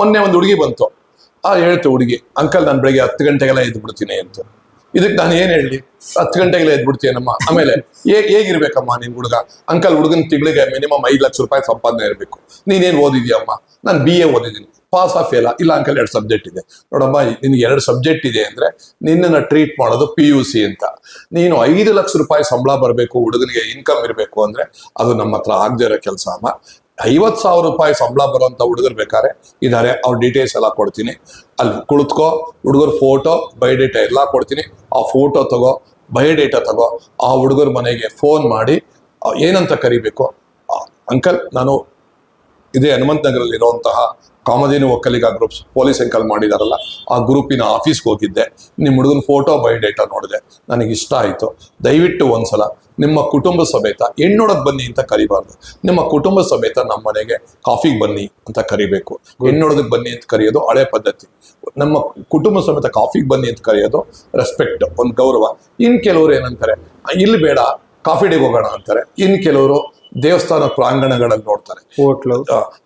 ಮೊನ್ನೆ ಒಂದು ಹುಡುಗಿ ಬಂತು. ಆ ಹೇಳ್ತು ಹುಡುಗಿ, ಅಂಕಲ್, ನಾನು ಬೆಳಿಗ್ಗೆ ಹತ್ತು ಗಂಟೆಗೆಲ್ಲ ಎದ್ದು ಬಿಡ್ತೀನಿ ಅಂತ. ಇದಕ್ಕೆ ನಾನು ಏನ್ ಹೇಳಿ ಹತ್ತು ಗಂಟೆಗೆಲ್ಲ ಎದ್ದು ಬಿಡ್ತೀನಮ್ಮ ಆಮೇಲೆ ಹೇಗೆ, ಹೇಗಿರ್ಬೇಕಮ್ಮ ನಿನ್ ಹುಡುಗ? ಅಂಕಲ್ ಹುಡುಗನ ತಿಂಗಳಿಗೆ ಮಿನಿಮಮ್ ಐದು ಲಕ್ಷ ರೂಪಾಯಿ ಸಂಪಾದನೆ ಇರಬೇಕು. ನೀನೇನ್ ಓದಿದ್ಯಮ್ಮ? ನಾನು ಬಿ ಎ ಓದಿದ್ದೀನಿ. ಪಾಸ್ ಆಫ್ ಎಲ್ಲ ಇಲ್ಲ ಅಂಕಲ್, ಎರಡು ಸಬ್ಜೆಕ್ಟ್ ಇದೆ. ನೋಡಮ್ಮ, ನಿನ್ಗೆ ಎರಡು ಸಬ್ಜೆಕ್ಟ್ ಇದೆ ಅಂದ್ರೆ ನಿನ್ನನ್ನು ಟ್ರೀಟ್ ಮಾಡೋದು ಪಿ ಯು ಸಿ ಅಂತ. ನೀನು ಐದು ಲಕ್ಷ ರೂಪಾಯಿ ಸಂಬಳ ಬರಬೇಕು, ಹುಡುಗನಿಗೆ ಇನ್ಕಮ್ ಇರಬೇಕು ಅಂದ್ರೆ ಅದು ನಮ್ಮ ಹತ್ರ ಆಗದೆ ಇರೋ ಕೆಲಸ ಅಮ್ಮ ಐವತ್ತು ಸಾವಿರ ರೂಪಾಯಿ ಸಂಬಳ ಬರುವಂತ ಹುಡುಗರು ಬೇಕಾದ್ರೆ ಇದಾರೆ. ಅವ್ರ ಡೀಟೇಲ್ಸ್ ಎಲ್ಲ ಕೊಡ್ತೀನಿ. ಅಲ್ಲಿ ಕುಳಿತುಕೋ, ಹುಡುಗರ ಫೋಟೋ ಬಯೋಡೇಟಾ ಎಲ್ಲ ಕೊಡ್ತೀನಿ. ಆ ಫೋಟೋ ತಗೋ ಬಯೋಡೇಟಾ ತಗೋ, ಆ ಹುಡುಗರ ಮನೆಗೆ ಫೋನ್ ಮಾಡಿ ಏನಂತ ಕರಿಬೇಕು? ಅಂಕಲ್ ನಾನು ಇದೇ ಹನುಮಂತ ನಗರಲ್ಲಿ ಇರುವಂತಹ Kamadhenu Vokkaliga groups police uncle ಮಾಡಿದಾರಲ್ಲ, ಆ ಗ್ರೂಪಿನ ಆಫೀಸ್ಗೆ ಹೋಗಿದ್ದೆ. ನಿಮ್ಮ ಹುಡುಗನ ಫೋಟೋ ಬಯೋಡೇಟಾ ನೋಡಿದೆ. ನನಗೆ ಇಷ್ಟ ಆಯಿತು. ದಯವಿಟ್ಟು ಒಂದ್ಸಲ ನಿಮ್ಮ ಕುಟುಂಬ ಸಮೇತ ಹೆಣ್ಣೊಡಕ್ ಬನ್ನಿ ಅಂತ ಕರಿಬಾರ್ದು. ನಿಮ್ಮ ಕುಟುಂಬ ಸಮೇತ ನಮ್ಮ ಮನೆಗೆ ಕಾಫಿಗೆ ಬನ್ನಿ ಅಂತ ಕರಿಬೇಕು. ಹೆಣ್ಣೊಡದಕ್ಕೆ ಬನ್ನಿ ಅಂತ ಕರೆಯೋದು ಹಳೆ ಪದ್ಧತಿ. ನಮ್ಮ ಕುಟುಂಬ ಸಮೇತ ಕಾಫಿಗೆ ಬನ್ನಿ ಅಂತ ಕರೆಯೋದು ರೆಸ್ಪೆಕ್ಟ್ ಒಂದು ಗೌರವ. ಇನ್ ಕೆಲವರು ಏನಂತಾರೆ ಇಲ್ಲಿ ಬೇಡ ಕಾಫಿ ಡೇಗೆ ಹೋಗೋಣ ಅಂತಾರೆ. ಇನ್ ಕೆಲವರು ದೇವಸ್ಥಾನ ಪ್ರಾಂಗಣಗಳಲ್ಲಿ ನೋಡ್ತಾರೆ. ಹೋಟ್ಲು.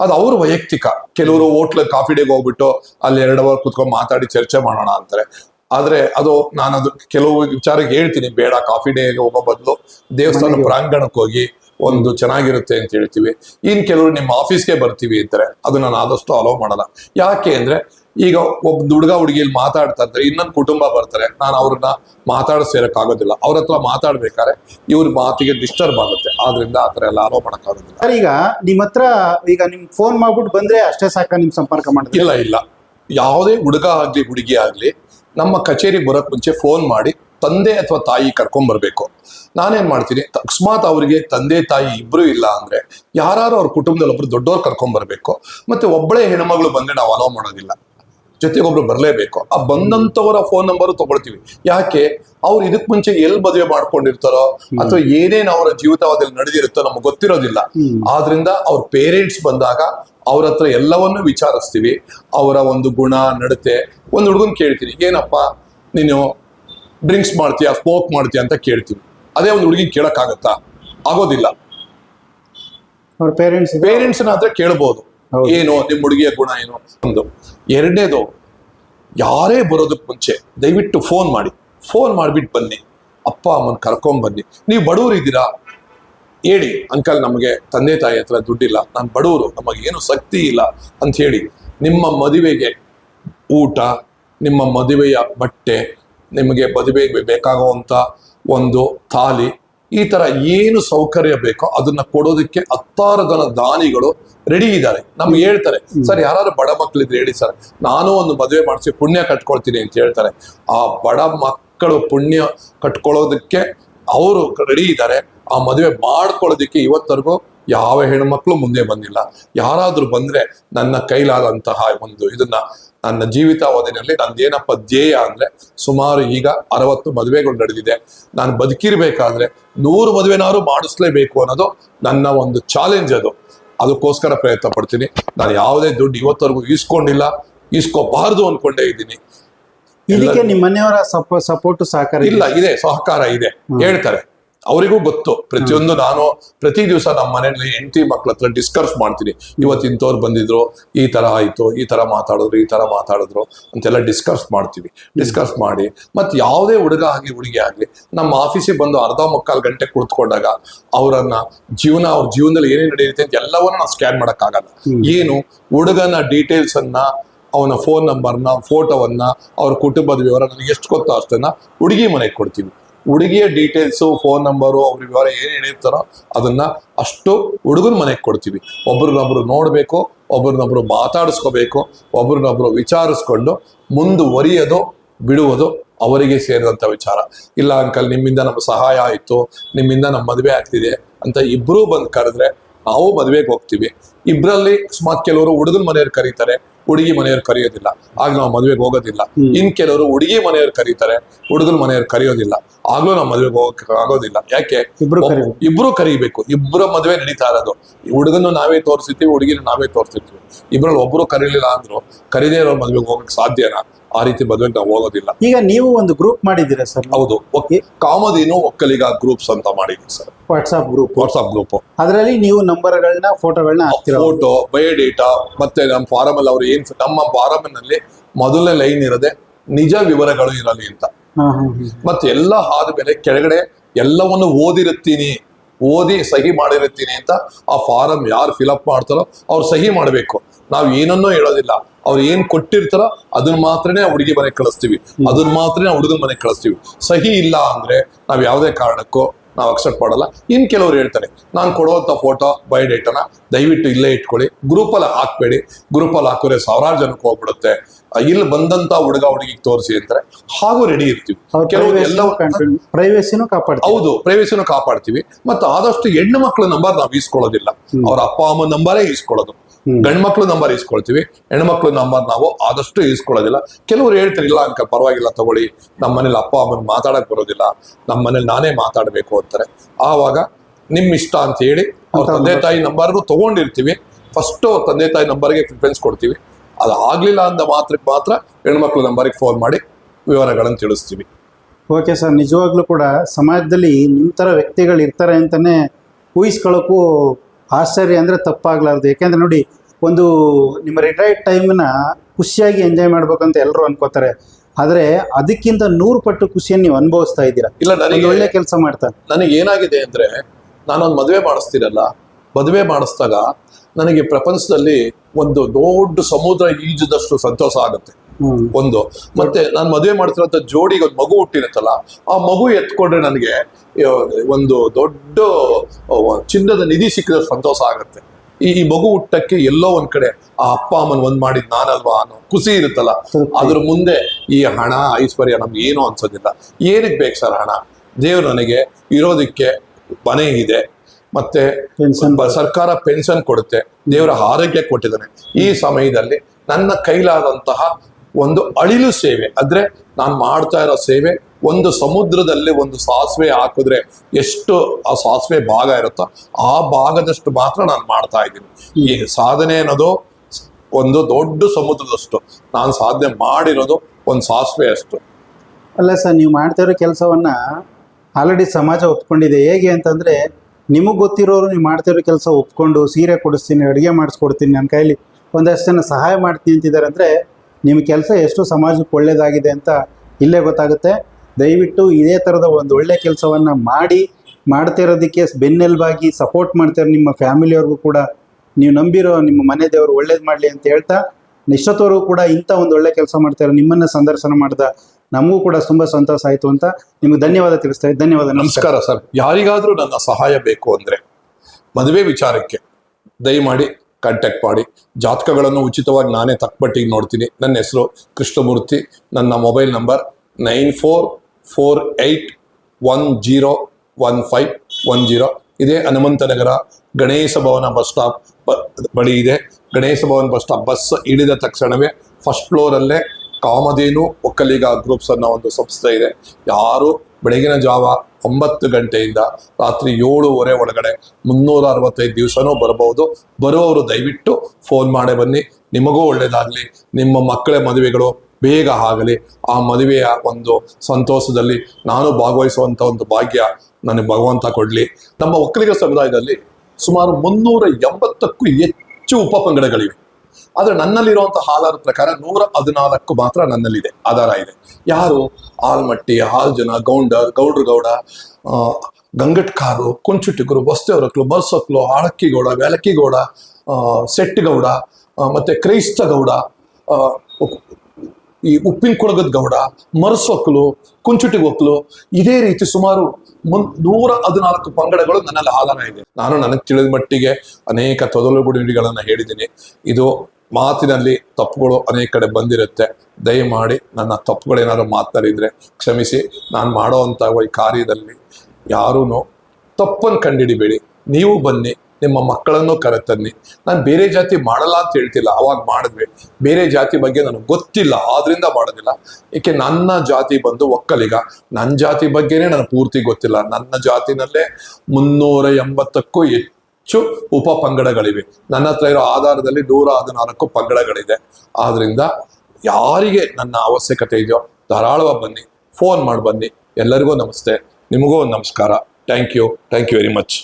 ಅದು ಅವ್ರ ವೈಯಕ್ತಿಕ. ಕೆಲವರು ಹೋಟ್ಲ್ ಕಾಫಿ ಡೇಗೆ ಹೋಗ್ಬಿಟ್ಟು ಅಲ್ಲಿ ಎರಡು ಅವರ್ ಕುತ್ಕೊಂಡು ಮಾತಾಡಿ ಚರ್ಚೆ ಮಾಡೋಣ ಅಂತಾರೆ. ಆದ್ರೆ ಅದು ನಾನು ಅದು ಕೆಲವು ವಿಚಾರಕ್ಕೆ ಹೇಳ್ತೀನಿ ಬೇಡ ಕಾಫಿ ಡೇಗೆ ಹೋಗೋ ಬದಲು ದೇವಸ್ಥಾನ. ಪ್ರಾಂಗಣಕ್ಕೆ ಹೋಗಿ ಒಂದು ಚೆನ್ನಾಗಿರುತ್ತೆ ಅಂತ ಹೇಳ್ತೀವಿ. ಇನ್ ಕೆಲವರು ನಿಮ್ಮ ಆಫೀಸ್ಗೆ ಬರ್ತೀವಿ ಅಂತಾರೆ ಅದು ನಾನು ಆದಷ್ಟು ಅಲೋ ಮಾಡಲ್ಲ. ಯಾಕೆ ಅಂದ್ರೆ ಈಗ ಒಬ್ಬ ಹುಡುಗ ಹುಡುಗಿಯಲ್ಲಿ ಮಾತಾಡ್ತಾ ಇರ್ತಾರೆ ಇನ್ನೊಂದು ಕುಟುಂಬ ಬರ್ತಾರೆ ನಾನು ಅವ್ರನ್ನ ಮಾತಾಡಿಸೇರಕ್ಕಾಗೋದಿಲ್ಲ ಅವ್ರ ಹತ್ರ ಮಾತಾಡ್ಬೇಕಾದ್ರೆ ಇವ್ರ ಮಾತಿಗೆ ಡಿಸ್ಟರ್ಬ್ ಆಗುತ್ತೆ ಆದ್ರಿಂದ ಆ ಥರ ಎಲ್ಲ ಅಲೋ ಮಾಡೋಕ್ಕಾಗೋದಿಲ್ಲ. ಸರ್ ಈಗ ನಿಮ್ಮ ಹತ್ರ ಈಗ ನಿಮ್ ಫೋನ್ ಮಾಡ್ಬಿಟ್ಟು ಬಂದ್ರೆ ಅಷ್ಟೇ ಸಾಕ ನಿಮ್ ಸಂಪರ್ಕ ಮಾಡಿದ್ರೆ ಇಲ್ಲ ಇಲ್ಲ. ಯಾವುದೇ ಹುಡುಗ ಆಗ್ಲಿ ಹುಡುಗಿ ಆಗ್ಲಿ ನಮ್ಮ ಕಚೇರಿಗೆ ಬರೋಕ್ಕೆ ಮುಂಚೆ ಫೋನ್ ಮಾಡಿ, ತಂದೆ ಅಥವಾ ತಾಯಿ ಕರ್ಕೊಂಡ್ ಬರ್ಬೇಕು. ನಾನೇನ್ ಮಾಡ್ತೀನಿ? ಅಕಸ್ಮಾತ್ ಅವರಿಗೆ ತಂದೆ, ತಾಯಿ ಇಬ್ರು ಇಲ್ಲ ಅಂದ್ರೆ ಯಾರು ಅವ್ರ ಕುಟುಂಬದಲ್ಲಿ ಒಬ್ರು ದೊಡ್ಡವ್ರು ಕರ್ಕೊಂಡ್ ಬರ್ಬೇಕು. ಮತ್ತೆ ಒಬ್ಬಳೇ ಹೆಣ್ಮಗಳು ಬಂದ್ರೆ ನಾವು ಅಲೋ ಮಾಡೋದಿಲ್ಲ. ಜೊತೆಗೊಬ್ರು ಬರಲೇಬೇಕು. ಆ ಬಂದಂತವರ ಫೋನ್ ನಂಬರ್ ತಗೊಳ್ತೀವಿ. ಯಾಕೆ? ಅವ್ರು ಇದಕ್ ಮುಂಚೆ ಎಲ್ಲಿ ಮದುವೆ ಮಾಡ್ಕೊಂಡಿರ್ತಾರೋ ಅಥವಾ ಏನೇನು ಅವರ ಜೀವಿತಾವಧಿಯಲ್ಲಿ ನಡೆದಿರುತ್ತೋ ನಮ್ಗೆ ಗೊತ್ತಿರೋದಿಲ್ಲ. ಆದ್ರಿಂದ ಅವ್ರ ಪೇರೆಂಟ್ಸ್ ಬಂದಾಗ ಅವ್ರ ಹತ್ರ ಎಲ್ಲವನ್ನೂ ವಿಚಾರಿಸ್ತೀವಿ. ಅವರ ಒಂದು ಗುಣ ನಡತೆ ಒಂದು ಹುಡುಗನ್ ಕೇಳ್ತೀನಿ. ಏನಪ್ಪ? ನೀನು ಡ್ರಿಂಕ್ಸ್ ಮಾಡ್ತೀಯಾ ಸ್ಮೋಕ್ ಮಾಡ್ತೀಯಾ ಅಂತ ಕೇಳ್ತೀವಿ ಅದೇ ಒಂದು ಹುಡುಗಿ ಕೇಳಕ್ಕಾಗತ್ತಾ? ಆಗೋದಿಲ್ಲ. ಅವ್ರ ಪೇರೆಂಟ್ಸ್ ಪೇರೆಂಟ್ಸ್ನ ಹತ್ರ ಕೇಳ್ಬೋದು. ಏನು ನಿಮ್ಮ ಹುಡುಗಿಯ ಗುಣ ಏನು ಒಂದು. ಎರಡನೇದು, ಯಾರೇ ಬರೋದಕ್ಕೆ ಮುಂಚೆ ದಯವಿಟ್ಟು ಫೋನ್ ಮಾಡಿ. ಫೋನ್ ಮಾಡಿಬಿಟ್ಟು ಬನ್ನಿ. ಅಪ್ಪ, ಅಮ್ಮನ ಕರ್ಕೊಂಡ್ ಬನ್ನಿ. ನೀವು ಬಡವರು ಇದ್ದೀರಾ? ಹೇಳಿ ಅಂಕಲ್ ನಮಗೆ ತಂದೆ, ತಾಯಿ ಹತ್ರ ದುಡ್ಡಿಲ್ಲ. ನಾನು ಬಡವರು, ನಮಗೆ ಏನು ಶಕ್ತಿ ಇಲ್ಲ ಅಂತ ಹೇಳಿ. ನಿಮ್ಮ ಮದುವೆಗೆ ಊಟ, ನಿಮ್ಮ ಮದುವೆಯ ಬಟ್ಟೆ, ನಿಮಗೆ ಮದುವೆಗೆ ಬೇಕಾಗುವಂಥ ಒಂದು ತಾಲಿ ಈ ತರ ಏನು ಸೌಕರ್ಯ ಬೇಕೋ ಅದನ್ನ ಕೊಡೋದಕ್ಕೆ ಹತ್ತಾರು ಜನ ದಾನಿಗಳು ರೆಡಿ ಇದ್ದಾರೆ. ನಮ್ಗೆ ಹೇಳ್ತಾರೆ ಸರ್ ಯಾರು ಬಡ ಮಕ್ಕಳಿದ್ರೆ ಹೇಳಿ ಸರ್ ನಾನು ಒಂದು ಮದುವೆ ಮಾಡಿಸಿ ಪುಣ್ಯ ಕಟ್ಕೊಳ್ತೀನಿ ಅಂತ ಹೇಳ್ತಾರೆ. ಆ ಬಡ ಮಕ್ಕಳು ಪುಣ್ಯ ಕಟ್ಕೊಳ್ಳೋದಕ್ಕೆ ಅವರು ರೆಡಿ ಇದ್ದಾರೆ. ಆ ಮದುವೆ ಮಾಡ್ಕೊಳ್ಳೋದಕ್ಕೆ ಇವತ್ತರೆಗೂ ಯಾವ ಹೆಣ್ಮಕ್ಳು ಮುಂದೆ ಬಂದಿಲ್ಲ. ಯಾರಾದ್ರೂ ಬಂದ್ರೆ ನನ್ನ ಕೈಲಾದಂತಹ ಒಂದು ಇದನ್ನ ನನ್ನ ಜೀವಿತಾವಧಿನಲ್ಲಿ ನಂದೇನಪ್ಪ ಧ್ಯೇಯ ಅಂದ್ರೆ ಸುಮಾರು ಈಗ ಅರವತ್ತು ಮದುವೆಗಳು ನಡೆದಿದೆ. ನಾನು ಬದುಕಿರ್ಬೇಕಾದ್ರೆ ನೂರು ಮದುವೆನಾರು ಮಾಡಿಸ್ಲೇಬೇಕು ಅನ್ನೋದು ನನ್ನ ಒಂದು ಚಾಲೆಂಜ್ ಅದು. ಅದಕ್ಕೋಸ್ಕರ ಪ್ರಯತ್ನ ಪಡ್ತೀನಿ. ನಾನು ಯಾವುದೇ ದುಡ್ಡು ಇವತ್ತವರೆಗೂ ಈಸ್ಕೊಂಡಿಲ್ಲ ಈಸ್ಕೋಬಾರ್ದು ಅನ್ಕೊಂಡೇ ಇದ್ದೀನಿ. ಇದಕ್ಕೆ ನಿಮ್ಮ ಮನೆಯವರ ಸಪೋರ್ಟ್ ಸಹಕಾರ ಇಲ್ಲ ಇದೆ ಸಹಕಾರ ಇದೆ ಹೇಳ್ತಾರೆ. ಅವರಿಗೂ ಗೊತ್ತು. ಪ್ರತಿಯೊಂದು ನಾನು ಪ್ರತಿ ದಿವಸ ನಮ್ಮ ಮನೆಯಲ್ಲಿ ಹೆಂಡತಿ ಮಕ್ಳ ಹತ್ರ ಡಿಸ್ಕಸ್ ಮಾಡ್ತೀನಿ. ಇವತ್ತು ಇಂಥವ್ರು ಬಂದಿದ್ರು ಈ ತರ ಆಯ್ತು ಈ ತರ ಮಾತಾಡಿದ್ರು ಈ ತರ ಮಾತಾಡಿದ್ರು ಅಂತೆಲ್ಲ ಡಿಸ್ಕಸ್ ಮಾಡ್ತೀವಿ. ಡಿಸ್ಕಸ್ ಮಾಡಿ ಮತ್ತೆ ಯಾವುದೇ ಹುಡುಗ ಆಗಲಿ ಹುಡುಗಿ ಆಗಲಿ ನಮ್ಮ ಆಫೀಸಿಗೆ ಬಂದು ಅರ್ಧ ಮುಕ್ಕಾಲು ಗಂಟೆ ಕುಳಿತುಕೊಂಡಾಗ ಅವರನ್ನ ಜೀವನ ಅವ್ರ ಜೀವನದಲ್ಲಿ ಏನೇನು ನಡೆಯುತ್ತೆ ಅಂತ ಎಲ್ಲವನ್ನ ನಾವು ಸ್ಕ್ಯಾನ್ ಮಾಡೋಕ್ಕಾಗಲ್ಲ. ಏನು ಹುಡುಗನ ಡೀಟೇಲ್ಸ್ ಅನ್ನ ಅವನ ಫೋನ್ ನಂಬರ್ನ ಫೋಟೋವನ್ನ ಅವ್ರ ಕುಟುಂಬದ ವಿವರ ನನಗೆ ಎಷ್ಟು ಗೊತ್ತೋ ಅಷ್ಟನ್ನ ಹುಡುಗಿ ಮನೆಗೆ ಕೊಡ್ತೀವಿ. ಹುಡುಗಿಯ ಡೀಟೇಲ್ಸು ಫೋನ್ ನಂಬರು ಅವ್ರ ವಿವರ ಏನು ಹೇಳಿರ್ತಾರೋ ಅದನ್ನ ಅಷ್ಟು ಹುಡುಗನ ಮನೆಗೆ ಕೊಡ್ತೀವಿ. ಒಬ್ರನ್ನೊಬ್ರು ನೋಡಬೇಕು, ಒಬ್ರನ್ನೊಬ್ರು ಮಾತಾಡಿಸ್ಕೋಬೇಕು, ಒಬ್ರನ್ನೊಬ್ರು ವಿಚಾರಿಸ್ಕೊಂಡು ಮುಂದುವರಿಯೋದು ಬಿಡುವುದು ಅವರಿಗೆ ಸೇರಿದಂತ ವಿಚಾರ. ಇಲ್ಲ ಅಂಕಲ್ ನಿಮ್ಮಿಂದ ನಮ್ಮ ಸಹಾಯ ಆಯಿತು, ನಿಮ್ಮಿಂದ ನಮ್ಮ ಮದುವೆ ಆಗ್ತಿದೆ ಅಂತ ಇಬ್ಬರೂ ಬಂದು ಕರೆದ್ರೆ ನಾವು ಮದುವೆಗೆ ಹೋಗ್ತೀವಿ. ಇಬ್ರಲ್ಲಿ ಅಕಸ್ಮಾತ್ ಕೆಲವರು ಹುಡುಗನ ಮನೆಯವ್ರು ಕರೀತಾರೆ. ಹುಡುಗಿ ಮನೆಯವ್ರು ಕರೆಯೋದಿಲ್ಲ. ಆಗ ನಾವು ಮದುವೆಗೆ ಹೋಗೋದಿಲ್ಲ. ಇನ್ ಕೆಲವರು ಹುಡುಗಿ ಮನೆಯವ್ರು ಕರೀತಾರೆ ಹುಡುಗನ ಮನೆಯವ್ರು ಕರೆಯೋದಿಲ್ಲ. ಆಗ್ಲೂ ನಾವು ಮದುವೆಗೆ ಹೋಗಕ್ ಆಗೋದಿಲ್ಲ. ಯಾಕೆ? ಇಬ್ರು. ಇಬ್ರು ಕರಿಬೇಕು. ಇಬ್ಬರ ಮದುವೆ ನಡೀತಾ ಇರೋದು. ಈ ಹುಡುಗನ್ನು ನಾವೇ ತೋರಿಸಿರ್ತೀವಿ ಹುಡುಗಿನ ನಾವೇ ತೋರಿಸಿರ್ತೀವಿ. ಇಬ್ರಲ್ಲಿ ಒಬ್ರು ಕರೀಲಿಲ್ಲ ಅಂದ್ರು ಕರೀದೇ ಇರೋ ಮದುವೆಗೆ ಹೋಗಕ್ ಸಾಧ್ಯನಾ? ಆ ರೀತಿ ಮದುವೆಗೆ ನಾವು ಹೋಗೋದಿಲ್ಲ. ಈಗ ನೀವು ಒಂದು ಗ್ರೂಪ್ ಮಾಡಿದ್ದೀರಾ ಸರ್? ಹೌದು. ಓಕೆ ಕಾಮಧೇನು ಒಕ್ಕಲಿಗ ಗ್ರೂಪ್ಸ್ ಅಂತ ಮಾಡಿದ್ವಿ sir. WhatsApp group WhatsApp group ಅದರಲ್ಲಿ ನೀವು ನಂಬರ್ಗಳನ್ನ ಫೋಟೋಗಳನ್ನ ಫೋಟೋ ಬಯೋಡೇಟಾ ಮತ್ತೆ ನಮ್ಮ ಫಾರಮ್ ಅಲ್ಲಿ ಅವ್ರು ಏನ್ ನಮ್ಮ ಫಾರಮಿನಲ್ಲಿ ಮೊದಲನೇ ಲೈನ್ ಇರದೆ ನಿಜ ವಿವರಗಳು ಇರಲಿ ಅಂತ. ಮತ್ತೆ ಎಲ್ಲ ಆದ್ಮೇಲೆ ಕೆಳಗಡೆ ಎಲ್ಲವನ್ನು ಓದಿರುತ್ತೀನಿ ಓದಿ ಸಹಿ ಮಾಡಿರುತ್ತೀನಿ ಅಂತ ಆ ಫಾರಂ ಯಾರು ಫಿಲಪ್ ಮಾಡ್ತಾರೋ ಅವ್ರು ಸಹಿ ಮಾಡಬೇಕು. ನಾವು ಏನನ್ನೂ ಹೇಳೋದಿಲ್ಲ. ಅವ್ರು ಏನ್ ಕೊಟ್ಟಿರ್ತಾರೋ ಅದನ್ನ ಮಾತ್ರನೇ ಹುಡುಗಿ ಮನೆಗೆ ಕಳಿಸ್ತೀವಿ. ಅದನ್ನ ಮಾತ್ರನೇ ಹುಡುಗನ ಮನೆಗೆ ಕಳಿಸ್ತೀವಿ. ಸಹಿ ಇಲ್ಲ ಅಂದ್ರೆ ನಾವ್ ಯಾವುದೇ ಕಾರಣಕ್ಕೂ ನಾವು ಅಕ್ಸೆಪ್ಟ್ ಮಾಡಲ್ಲ. ಇನ್ ಕೆಲವ್ರು ಹೇಳ್ತಾರೆ ನಾನು ಕೊಡುವಂತ ಫೋಟೋ ಬಯೋಡೇಟನ ದಯವಿಟ್ಟು ಇಲ್ಲೇ ಇಟ್ಕೊಳ್ಳಿ. ಗ್ರೂಪಲ್ಲಿ ಹಾಕ್ಬೇಡಿ. ಗ್ರೂಪಲ್ಲಿ ಹಾಕಿದ್ರೆ ಸಾವಿರಾರು ಜನಕ್ಕೆ ಹೋಗ್ಬಿಡುತ್ತೆ. ಇಲ್ಲಿ ಬಂದಂತ ಹುಡುಗ ಹುಡುಗಿಗೆ ತೋರಿಸಿ ಅಂತಾರೆ. ಹಾಗೂ ರೆಡಿ ಇರ್ತೀವಿ. ಕೆಲವರು ಎಲ್ಲ ಪ್ರೈವೇಸಿನೂ ಕಾಪಾಡ್ತೀವಿ. ಹೌದು ಪ್ರೈವೇಸಿನ ಕಾಪಾಡ್ತೀವಿ. ಮತ್ತು ಆದಷ್ಟು ಹೆಣ್ಣು ಮಕ್ಕಳ ನಂಬರ್ ನಾವು ಈಸ್ಕೊಳ್ಳೋದಿಲ್ಲ. ಅವ್ರ ಅಪ್ಪ ಅಮ್ಮ ನಂಬರೇ ಈಸ್ಕೊಳ್ಳೋದು. ಹ್ಮ್. ಗಂಡು ಮಕ್ಳು ನಂಬರ್ ಇಸ್ಕೊಳ್ತೀವಿ ಹೆಣ್ಮಕ್ಳು ನಂಬರ್ ನಾವು ಆದಷ್ಟು ಇಸ್ಕೊಳ್ಳೋದಿಲ್ಲ. ಕೆಲವರು ಹೇಳ್ತಾರೆ ಇಲ್ಲ ಅಂಕ ಪರವಾಗಿಲ್ಲ ತಗೊಳ್ಳಿ. ನಮ್ಮ ಮನೇಲಿ ಅಪ್ಪ ಅಮ್ಮನ ಮಾತಾಡಕ್ ಬರೋದಿಲ್ಲ. ನಮ್ಮ ಮನೇಲಿ ನಾನೇ ಮಾತಾಡಬೇಕು ಅಂತಾರೆ. ಆವಾಗ ನಿಮ್ ಇಷ್ಟ ಅಂತ ಹೇಳಿ ಅವ್ರ ತಂದೆ ತಾಯಿ ನಂಬರ್ನು ತಗೊಂಡಿರ್ತೀವಿ. ಫಸ್ಟ್ ಅವ್ರ ತಂದೆ ತಾಯಿ ನಂಬರ್ಗೆ ಪ್ರಿಫರೆನ್ಸ್ ಕೊಡ್ತೀವಿ. ಅದು ಆಗ್ಲಿಲ್ಲ ಅಂದ ಮಾತ್ರಕ್ಕೆ ಮಾತ್ರ ಹೆಣ್ಮಕ್ಳು ನಂಬರ್ಗೆ ಫೋನ್ ಮಾಡಿ ವಿವರಗಳನ್ನು ತಿಳಿಸ್ತೀವಿ. ಓಕೆ ಸರ್ ನಿಜವಾಗ್ಲೂ ಕೂಡ ಸಮಾಜದಲ್ಲಿ ನಿಮ್ಮ ಥರ ವ್ಯಕ್ತಿಗಳು ಇರ್ತಾರೆ ಅಂತಾನೆ ಊಹಿಸ್ಕೊಳ್ಳೋಕ್ಕೂ ಆಶ್ಚರ್ಯ ಅಂದರೆ ತಪ್ಪಾಗಲಾರ್ದು. ಏಕೆಂದರೆ ನೋಡಿ ಒಂದು ನಿಮ್ಮ ರಿಟೈರ್ಡ್ ಟೈಮನ್ನ ಖುಷಿಯಾಗಿ ಎಂಜಾಯ್ ಮಾಡ್ಬೇಕಂತ ಎಲ್ಲರೂ ಅನ್ಕೋತಾರೆ. ಆದರೆ ಅದಕ್ಕಿಂತ ನೂರು ಪಟ್ಟು ಖುಷಿಯನ್ನು ನೀವು ಅನುಭವಿಸ್ತಾ ಇದ್ದೀರಾ? ಇಲ್ಲ ನನಗೆ ಒಳ್ಳೆ ಕೆಲಸ ಮಾಡ್ತಾ. ನನಗೆ ಏನಾಗಿದೆ ಅಂದರೆ ನಾನೊಂದು ಮದುವೆ ಮಾಡಿಸ್ತೀರಲ್ಲ ಮದುವೆ ಮಾಡಿಸಿದಾಗ ನನಗೆ ಪ್ರಪಂಚದಲ್ಲಿ ಒಂದು ದೊಡ್ಡ ಸಮುದ್ರ ಈಜದಷ್ಟು ಸಂತೋಷ ಆಗುತ್ತೆ. ಒಂದು. ಮತ್ತೆ ನಾನು ಮದುವೆ ಮಾಡ್ತಿರೋಂಥ ಜೋಡಿಗೆ ಒಂದು ಮಗು ಹುಟ್ಟಿರುತ್ತಲ್ಲ ಆ ಮಗು ಎತ್ಕೊಂಡ್ರೆ ನನಗೆ ಒಂದು ದೊಡ್ಡ ಚಿನ್ನದ ನಿಧಿ ಸಿಕ್ಕಿದ ಸಂತೋಷ ಆಗುತ್ತೆ. ಈ ಈ ಮಗು ಹುಟ್ಟಕ್ಕೆ ಎಲ್ಲೋ ಒಂದ್ ಕಡೆ ಆ ಅಪ್ಪ ಅಮ್ಮನ್ ಒಂದ್ ಮಾಡಿದ್ ನಾನಲ್ವಾ ಅನ್ನೋ ಖುಷಿ ಇರುತ್ತಲ್ಲ. ಅದ್ರ ಮುಂದೆ ಈ ಹಣ ಐಶ್ವರ್ಯ ನಮ್ಗೆ ಏನು ಅನ್ಸೋದಿಲ್ಲ. ಏನಕ್ಕೆ ಬೇಕು ಸರ್ ಹಣ? ದೇವ್ರು ನನಗೆ ಇರೋದಕ್ಕೆ ಮನೆ ಇದೆ. ಮತ್ತೆ ಸರ್ಕಾರ ಪೆನ್ಷನ್ ಕೊಡುತ್ತೆ. ದೇವರ ಆರೋಗ್ಯ ಕೊಟ್ಟಿದ್ದಾನೆ. ಈ ಸಮಯದಲ್ಲಿ ನನ್ನ ಕೈಲಾದಂತಹ ಒಂದು ಅಳಿಲು ಸೇವೆ. ಅಂದ್ರೆ ನಾನು ಮಾಡ್ತಾ ಇರೋ ಸೇವೆ ಒಂದು ಸಮುದ್ರದಲ್ಲಿ ಒಂದು ಸಾಸಿವೆ ಹಾಕಿದ್ರೆ ಎಷ್ಟು ಆ ಸಾಸಿವೆ ಭಾಗ ಇರುತ್ತೋ ಆ ಭಾಗದಷ್ಟು ಮಾತ್ರ ನಾನು ಮಾಡ್ತಾ ಇದ್ದೀನಿ. ಈ ಸಾಧನೆ ಅನ್ನೋದು ಒಂದು ದೊಡ್ಡ ಸಮುದ್ರದಷ್ಟು. ನಾನು ಸಾಧನೆ ಮಾಡಿರೋದು ಒಂದು ಸಾಸಿವೆ ಅಷ್ಟು. ಅಲ್ಲ ಸರ್, ನೀವು ಮಾಡ್ತಾ ಇರೋ ಕೆಲಸವನ್ನ ಆಲ್ರೆಡಿ ಸಮಾಜ ಒಪ್ಕೊಂಡಿದೆ. ಹೇಗೆ ಅಂತಂದ್ರೆ ನಿಮಗೆ ಗೊತ್ತಿರೋರು ನೀವು ಮಾಡ್ತಾ ಇರೋ ಕೆಲಸ ಒಪ್ಕೊಂಡು ಸೀರೆ ಕೊಡಿಸ್ತೀನಿ, ಅಡುಗೆ ಮಾಡಿಸ್ಕೊಡ್ತೀನಿ ನನ್ನ ಕೈಲಿ ಒಂದಷ್ಟು ಜನ ಸಹಾಯ ಮಾಡ್ತೀನಿ ಅಂತಿದ್ದಾರೆ ಅಂದರೆ ನಿಮ್ಮ ಕೆಲಸ ಎಷ್ಟು ಸಮಾಜಕ್ಕೆ ಒಳ್ಳೆಯದಾಗಿದೆ ಅಂತ ಇಲ್ಲೇ ಗೊತ್ತಾಗುತ್ತೆ. ದಯವಿಟ್ಟು ಇದೇ ಥರದ ಒಂದು ಒಳ್ಳೆ ಕೆಲಸವನ್ನು ಮಾಡಿ, ಮಾಡ್ತಿರೋದಕ್ಕೆ ಬೆನ್ನೆಲುಬಾಗಿ ಸಪೋರ್ಟ್ ಮಾಡ್ತಾರೆ ನಿಮ್ಮ ಫ್ಯಾಮಿಲಿಯವ್ರಿಗೂ ಕೂಡ ನೀವು ನಂಬಿರೋ ನಿಮ್ಮ ಮನೆ ದೇವರು ಒಳ್ಳೇದು ಮಾಡಲಿ ಅಂತ ಹೇಳ್ತಾ ನಿಶ್ಚಿತವರು ಕೂಡ ಇಂಥ ಒಂದು ಒಳ್ಳೆ ಕೆಲಸ ಮಾಡ್ತಾರೆ ನಿಮ್ಮನ್ನು ಸಂದರ್ಶನ ಮಾಡಿದ ನಮಗೂ ಕೂಡ ತುಂಬ ಸಂತೋಷ ಆಯಿತು ಅಂತ ನಿಮ್ಗೆ ಧನ್ಯವಾದ ತಿಳಿಸ್ತಾ ಧನ್ಯವಾದ ನಮಸ್ಕಾರ ಸರ್. ಯಾರಿಗಾದರೂ ನನ್ನ ಸಹಾಯ ಬೇಕು ಅಂದರೆ ಮದುವೆ ವಿಚಾರಕ್ಕೆ ದಯಮಾಡಿ ಕಾಂಟ್ಯಾಕ್ಟ್ ಮಾಡಿ. ಜಾತಕಗಳನ್ನು ಉಚಿತವಾಗಿ ನಾನೇ ತಕ್ಕಪಟ್ಟಿಗೆ ನೋಡ್ತೀನಿ. ನನ್ನ ಹೆಸರು ಕೃಷ್ಣಮೂರ್ತಿ. ನನ್ನ mobile number nine four four eight one zero one five one zero. ಇದೇ ಹನುಮಂತನಗರ ಗಣೇಶ ಭವನ ಬಸ್ ಸ್ಟಾಪ್ ಬಳಿ ಇದೆ. Ganesha Bhavan bus stop bus ಇಳಿದ ತಕ್ಷಣವೇ ಫಸ್ಟ್ ಫ್ಲೋರಲ್ಲೇ ಕಾಮಧೇನು ಒಕ್ಕಲಿಗ ಗ್ರೂಪ್ಸ್ ಅನ್ನೋ ಒಂದು ಸಂಸ್ಥೆ ಇದೆ. ಯಾರು ಬೆಳಗಿನ ಜಾವ ಒಂಬತ್ತು ಗಂಟೆಯಿಂದ ರಾತ್ರಿ ಏಳುವರೆ ಒಳಗಡೆ ಮುನ್ನೂರ ಅರವತ್ತೈದು ದಿವಸನೂ ಬರಬಹುದು. ಬರುವವರು ದಯವಿಟ್ಟು ಫೋನ್ ಮಾಡಿ ಬನ್ನಿ. ನಿಮಗೂ ಒಳ್ಳೆಯದಾಗಲಿ ನಿಮ್ಮ ಮಕ್ಕಳ ಮದುವೆಗಳು ಬೇಗ ಆಗಲಿ. ಆ ಮದುವೆಯ ಒಂದು ಸಂತೋಷದಲ್ಲಿ ನಾನು ಭಾಗವಹಿಸುವಂಥ ಒಂದು ಭಾಗ್ಯ ನನಗೆ ಭಗವಂತ ಕೊಡಲಿ. ನಮ್ಮ ಒಕ್ಕಲಿಗ ಸಮುದಾಯದಲ್ಲಿ ಸುಮಾರು ಮುನ್ನೂರ ಎಂಬತ್ತಕ್ಕೂ ಹೆಚ್ಚು ಉಪಪಂಗಡಗಳಿವೆ ಆದರೆ ನನ್ನಲ್ಲಿರುವಂತಹ ಆಧಾರದ ಪ್ರಕಾರ ನೂರ ಹದಿನಾಲ್ಕು ಮಾತ್ರ ನನ್ನಲ್ಲಿದೆ, ಆಧಾರ ಇದೆ. ಯಾರು? ಆಲ್ಮಟ್ಟಿ, ಹಾಲ್ಜನ, ಗೌಂಡರ್ ಗೌಡ್ರ ಗೌಡ ಗಂಗಟ್ಕಾರು ಕುಂಚುಟಿಗರು ಬಸ್ತೆಯವರಕ್ಲು ಬರ್ಸಕ್ಲು ಆಳಕ್ಕಿಗೌಡ, ವ್ಯಾಲಕ್ಕಿಗೌಡ ಸೆಟ್ಟಿಗೌಡ ಮತ್ತೆ ಕ್ರೈಸ್ತ ಗೌಡ ಈ ಉಪ್ಪಿನ ಕೊಳಗದ ಗೌಡ ಮರಸೊಕ್ಲು ಕುಂಚುಟಿ ಒಕ್ಲು, ಇದೇ ರೀತಿ ಸುಮಾರು ಮುನ್ ನೂರ ಹದಿನಾಲ್ಕು ಪಂಗಡಗಳು ನನ್ನಲ್ಲಿ ಆಧಾರ ಇದೆ. ನಾನು ನನಗೆ ತಿಳಿದ ಮಟ್ಟಿಗೆ ಅನೇಕ ತೊದಲುಗುಡಿಗಳನ್ನು ಹೇಳಿದ್ದೀನಿ. ಇದು ಮಾತಿನಲ್ಲಿ ತಪ್ಪುಗಳು ಅನೇಕ ಕಡೆ ಬಂದಿರುತ್ತೆ. ದಯಮಾಡಿ ನನ್ನ ತಪ್ಪುಗಳೇನಾದ್ರು ಮಾತಾಡಿದರೆ ಕ್ಷಮಿಸಿ. ನಾನು ಮಾಡೋವಂಥ ಈ ಕಾರ್ಯದಲ್ಲಿ ಯಾರೂ ತಪ್ಪನ್ನು ಕಂಡಿಡಿಬೇಡಿ. ನೀವು ಬನ್ನಿ. ನಿಮ್ಮ ಮಕ್ಕಳನ್ನು ಕರೆತನ್ನಿ. ನಾನು ಬೇರೆ ಜಾತಿ ಮಾಡಲ್ಲ ಅಂತ ಹೇಳ್ತಿಲ್ಲ, ಅವಾಗ ಮಾಡಿದ್ವಿ. ಬೇರೆ ಜಾತಿ ಬಗ್ಗೆ ನನಗೆ ಗೊತ್ತಿಲ್ಲ, ಆದ್ರಿಂದ ಮಾಡೋದಿಲ್ಲ ಏಕೆ ನನ್ನ ಜಾತಿ ಬಂದು ಒಕ್ಕಲಿಗ? ನನ್ನ ಜಾತಿ ಬಗ್ಗೆನೇ ನನಗೆ ಪೂರ್ತಿ ಗೊತ್ತಿಲ್ಲ. ನನ್ನ ಜಾತಿನಲ್ಲೇ ಮುನ್ನೂರ ಎಂಬತ್ತಕ್ಕೂ ಹೆಚ್ಚು ಉಪ ಪಂಗಡಗಳಿವೆ. ನನ್ನ ಹತ್ರ ಇರೋ ಆಧಾರದಲ್ಲಿ ನೂರ ಹದಿನಾಲ್ಕು ಪಂಗಡಗಳಿದೆ. ಆದ್ರಿಂದ ಯಾರಿಗೆ ನನ್ನ ಅವಶ್ಯಕತೆ ಇದೆಯೋ ಧಾರಾಳವಾಗಿ ಬನ್ನಿ, ಫೋನ್ ಮಾಡಿ ಬನ್ನಿ. ಎಲ್ಲರಿಗೂ ನಮಸ್ತೆ. ನಿಮಗೂ ನಮಸ್ಕಾರ. Thank you. Thank you very much.